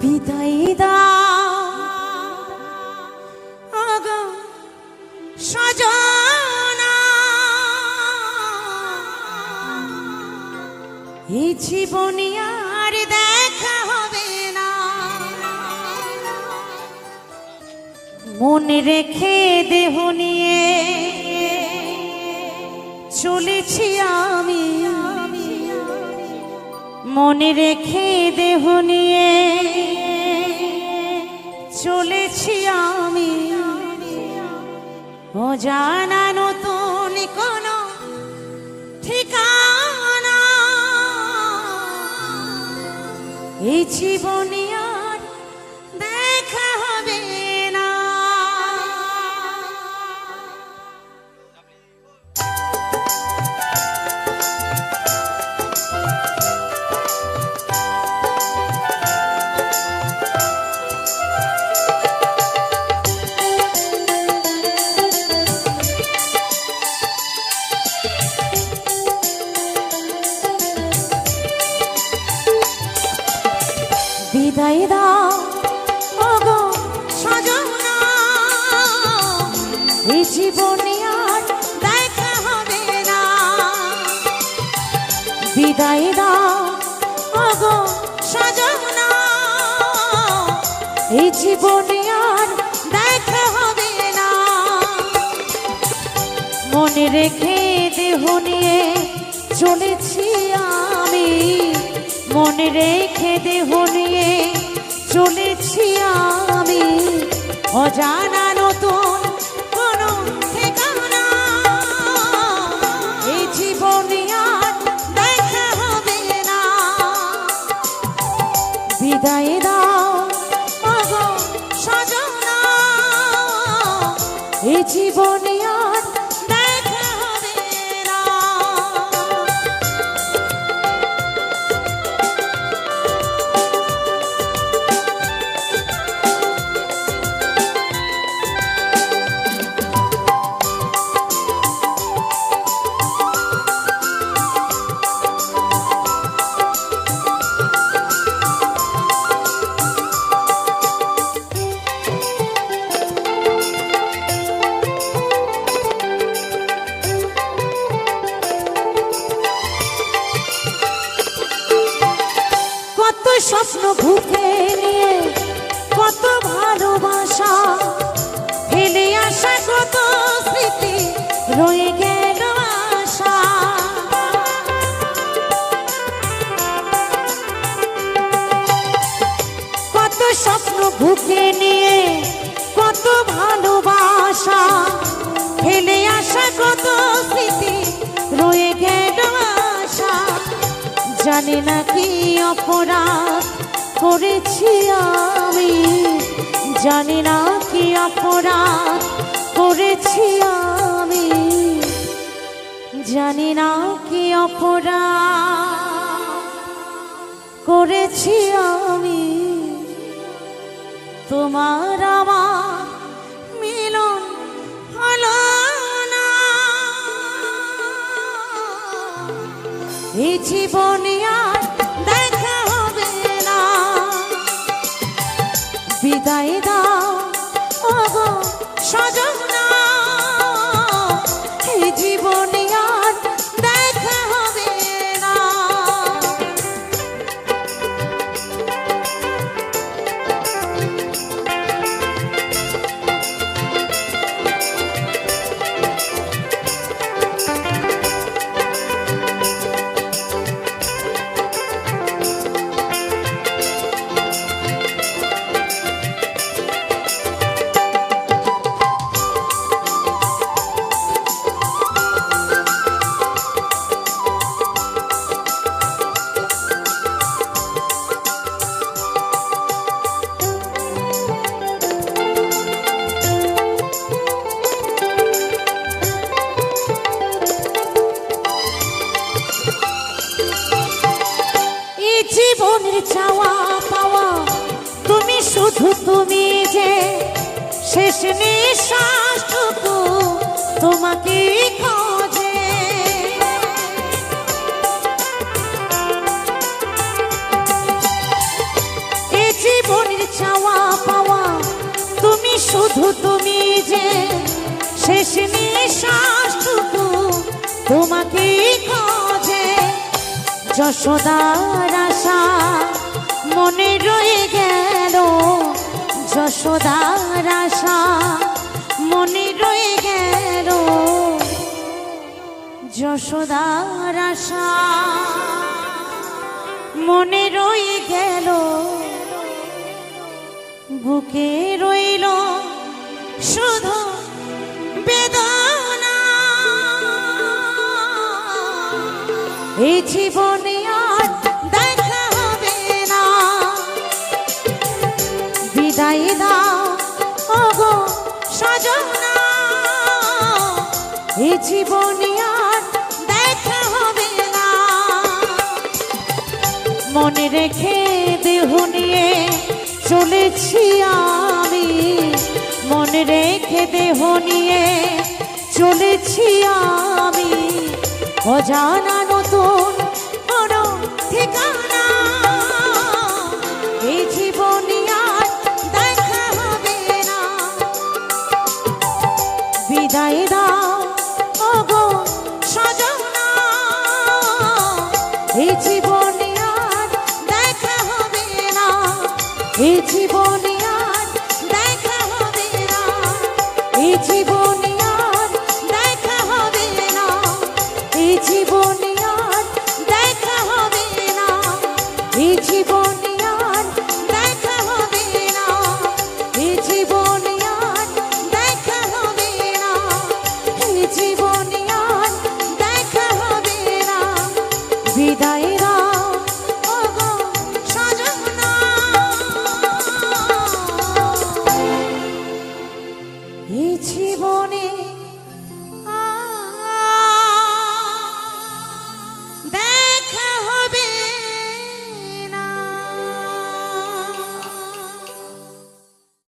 বিদায় দাও আগো সজনা। দেখা হবে না। মনে রেখে দেহ নিয়ে চলেছি আমি। মনে রেখে দেহ নিয়ে চলেছি আমি। ও জানা নতুন কোন ঠিকানা। এই জীবনে জীবনে আর দেখা হবে না। বিদায় দাও, ওগো সজনা এই জীবনে আর দেখা হবে না। মনে রেখে দেহ নিয়ে চলেছি আমি। মনে রেখে দেহ নিয়ে চলেছি আমি। অজানা এই জীবনে স্বপ্ন বুকে নিয়ে কত ভালোবাসা। ফেলে আসা কত স্মৃতি রয়ে গেল আশা। কত স্বপ্ন বুকে নিয়ে কত ভালোবাসা। ফেলে আসা কত জানি না কি অপরাধ করেছি আমি। জানি না কি অপরাধ করেছি আমি। জানি না কি অপরাধ করেছি আমি। তোমার আমার বিদায় শেষ নিঃশ্বাস তোমাকে খোঁজে। এ জীবনের চাওয়া পাওয়া তুমি শুধু তুমি যে শেষ নিঃশ্বাস তোমাকে খোঁজে। যশোদার আশা যশোদার আশা মনে রয়ে গেল। যশোদার আশা মনে রয়ে গেল। বুকে রইল শুধু বেদনা। এই জীবনে আর আর দেখা হবে না। মনে রেখে দেহ নিয়ে চলেছি আমি। মনে রেখে দেহ নিয়ে চলেছি আমি। অজানা নতুন এই জীবনে জীবনে